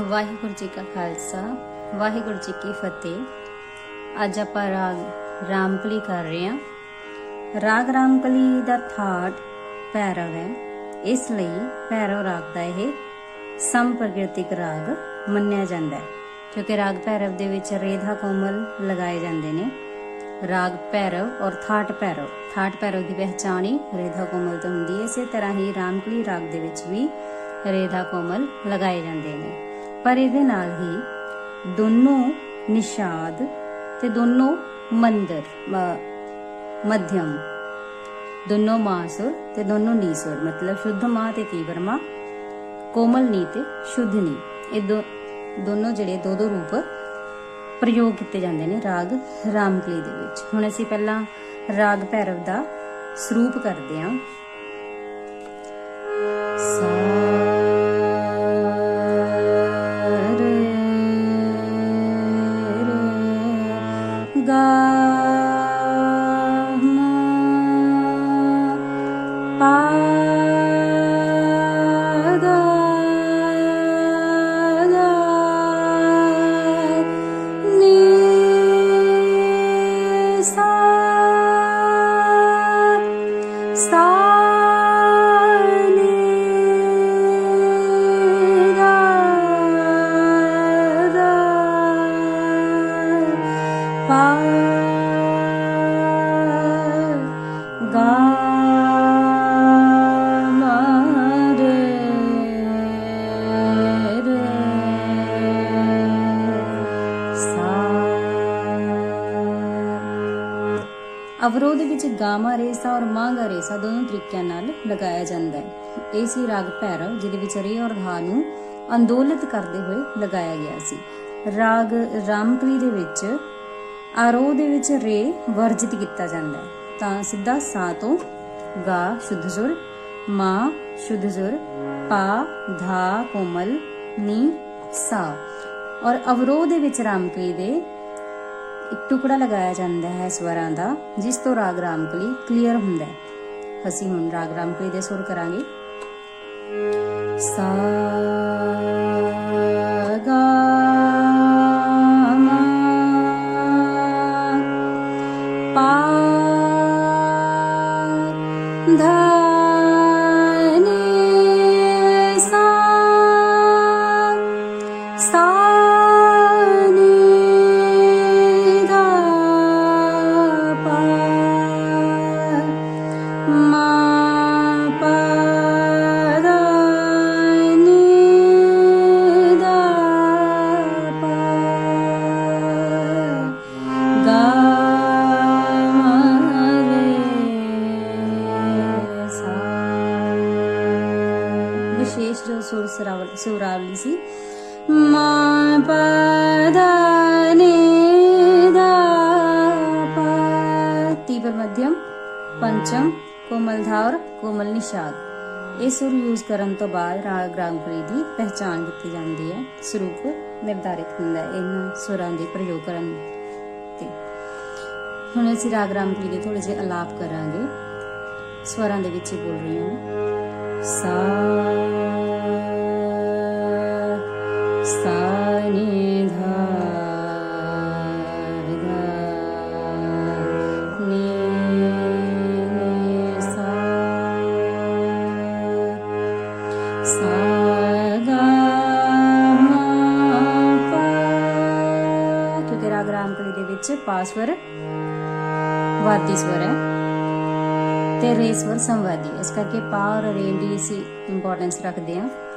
ਵਾਹਿਗੁਰੂ ਜੀ ਕਾ ਖਾਲਸਾ, ਵਾਹਿਗੁਰੂ ਜੀ ਕੀ ਫਤਿਹ। ਅੱਜ ਆਪਾਂ ਰਾਗ, ਰਾਮਕਲੀ ਕਰ ਰਹੇ ਹਾਂ। ਰਾਗ ਰਾਮਕਲੀ ਦਾ ਥਾਟ ਭੈਰਵ ਹੈ। ਇਸ ਲਈ ਭੈਰਵ ਰਾਗ ਦਾ ਇਹ ਸੰਪ੍ਰਕਿਰਤਿਕ ਰਾਗ ਮੰਨਿਆ ਜਾਂਦਾ ਹੈ। ਕਿਉਂਕਿ ਰਾਗ ਭੈਰਵ ਦੇ ਵਿੱਚ ਰੇਧਾ ਕੋਮਲ ਲਗਾਏ ਜਾਂਦੇ ਨੇ। ਰਾਗ ਭੈਰਵ ਔਰ ਥਾਟ ਭੈਰਵ। ਥਾਟ ਭੈਰਵ ਦੀ ਪਹਿਚਾਣ ਹੀ ਰੇਧਾ ਕੋਮਲ ਤੋਂ ਹੁੰਦੀ ਹੈ। ਇਸੇ ਤਰ੍ਹਾਂ ਹੀ ਰਾਮਕਲੀ ਰਾਗ ਦੇ ਵਿੱਚ ਵੀ ਰੇਧਾ ਕੋਮਲ ਲਗਾਏ ਜਾਂਦੇ ਨੇ। ਪਰ ਇਹਦੇ ਨਾਲ ਹੀ ਦੋਨੋਂ ਨਿਸ਼ਾਦ ਤੇ ਦੋਨੋਂ ਮੰਦਰ ਮਧਿਅਮ। ਦੋਨੋਂ ਮਾਸੁਰ ਤੇ ਦੋਨੋਂ ਨੀਸੁਰ ਮਤਲਬ ਸ਼ੁੱਧ ਮਾਂ ਤੇ ਤੀਵਰ ਮਾਂ, ਕੋਮਲ ਨੀ ਤੇ ਸ਼ੁੱਧ ਨੀ। ਇਹ ਦੋ, ਦੋਨੋਂ ਜਿਹੜੇ ਦੋ ਦੋ ਰੂਪ ਪ੍ਰਯੋਗ ਕੀਤੇ ਜਾਂਦੇ ਨੇ ਰਾਗ ਰਾਮਕਲੀ ਦੇ ਵਿੱਚ। ਹੁਣ ਅਸੀਂ ਪਹਿਲਾਂ ਰਾਗ ਭੈਰਵ ਦਾ ਸਰੂਪ ਕਰਦੇ ਹਾਂ। ਅਵਰੋਧ ਵਿੱਚ ਗਾਮਾ ਰੇਸਾ ਔਰ ਮਾਂਗਾ ਰੇਸਾ ਦੋਨੋਂ ਤਰੀਕਿਆਂ ਨਾਲ ਲਗਾਇਆ ਜਾਂਦਾ ਹੈ। ਇਹ ਸੀ ਰਾਗ ਭੈਰਵ, ਜਿਹਦੇ ਵਿੱਚ ਰੇ ਔਰ ਧਾ ਨੂੰ ਅੰਦੋਲਿਤ ਕਰਦੇ ਹੋਏ ਲਗਾਇਆ ਗਿਆ ਸੀ। ਰਾਗ ਰਾਮਕਲੀ ਦੇ ਵਿੱਚ ਆਰੋਹ ਦੇ ਵਿੱਚ ਰੇ ਵਰਜਿਤ ਕੀਤਾ ਜਾਂਦਾ ਹੈ। ਤਾਂ ਸਿੱਧਾ ਸਾ ਤੋਂ ਗਾ ਸ਼ੁੱਧ ਸੁਰ, ਮਾ ਸ਼ੁੱਧ ਸੁਰ, ਪਾ ਧਾ ਕੋਮਲ, ਨੀ ਸਾ। ਔਰ ਅਵਰੋਹ ਦੇ ਵਿੱਚ ਰਾਮਕਲੀ ਦੇ ਇੱਕ ਟੁਕੜਾ ਲਗਾਇਆ ਜਾਂਦਾ ਹੈ ਸਵਰਾਂ ਦਾ, ਜਿਸ ਤੋਂ ਰਾਗ ਰਾਮਕਲੀ ਕਲੀਅਰ ਹੁੰਦਾ ਹੈ। ਅਸੀਂ ਹੁਣ ਰਾਗ ਰਾਮਕਲੀ ਦੇ ਸੁਰ ਕਰਾਂਗੇ। ਸਾ, ਗਾ ਮਾ ਪਾ ਵਿਸ਼ੇਸ਼ ਜੋ ਸੁਰ ਸੁਰਾਵਲੀ ਸੀ। ਮਾ ਪਦਾ ਨੀ ਦਾ ਪਾ ਮਧਿਅਮ ਪੰਚਮ, ਕੋਮਲ ਧਾ ਕੋਮਲ ਨਿਸ਼ਾਦ। ਇਹ ਸੁਰ ਯੂਜ਼ ਕਰਨ ਤੋਂ ਬਾਅਦ ਰਾਗ ਰਾਗਪਰੀ ਦੀ ਪਹਿਚਾਣ ਕੀਤੀ ਜਾਂਦੀ ਹੈ। ਸਰੂਪ ਨਿਰਧਾਰਿਤ ਹੁੰਦਾ ਹੈ ਇਹਨਾਂ ਸੁਰਾਂ ਦੇ ਪ੍ਰਯੋਗ ਕਰਨ ਤੇ। ਹੁਣ ਅਸੀਂ ਰਾਗ ਰਾਮਕਲੀ ਦੇ ਥੋੜੇ ਜਿਹੇ ਅਲਾਪ ਕਰਾਂਗੇ। ਸਵਰਾਂ ਦੇ ਵਿੱਚ ਹੀ ਬੋਲ ਰਹੀ ਹਾਂ। ਸਾ ਪਾਸਵਰ ਵਾਦੀ ਸਵਰ ਹੈ ਤੇ ਰੇ ਸਵਰ ਸੰਵਾਦੀ ਇਸ ਕਰਕੇ ਪਾ ਔਰ ਰੇ ਦੀ ਅਸੀਂ ਇੰਪੋਰਟੈਂਸ ਰੱਖਦੇ ਹਾਂ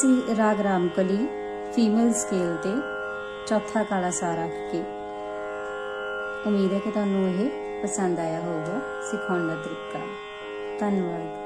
ਇਹ ਸੀ ਰਾਗ ਰਾਮਕਲੀ ਫੀਮੇਲ ਸਕੇਲ ਤੇ ਚੌਥਾ ਕਾਲਾ ਸਾਰਾ ਕੇ। ਉਮੀਦ ਹੈ ਕਿ ਤੁਹਾਨੂੰ ਇਹ ਪਸੰਦ ਆਇਆ ਹੋਵੇਗਾ ਸਿਖਾਉਣ ਦਾ ਤਰੀਕਾ। ਧੰਨਵਾਦ।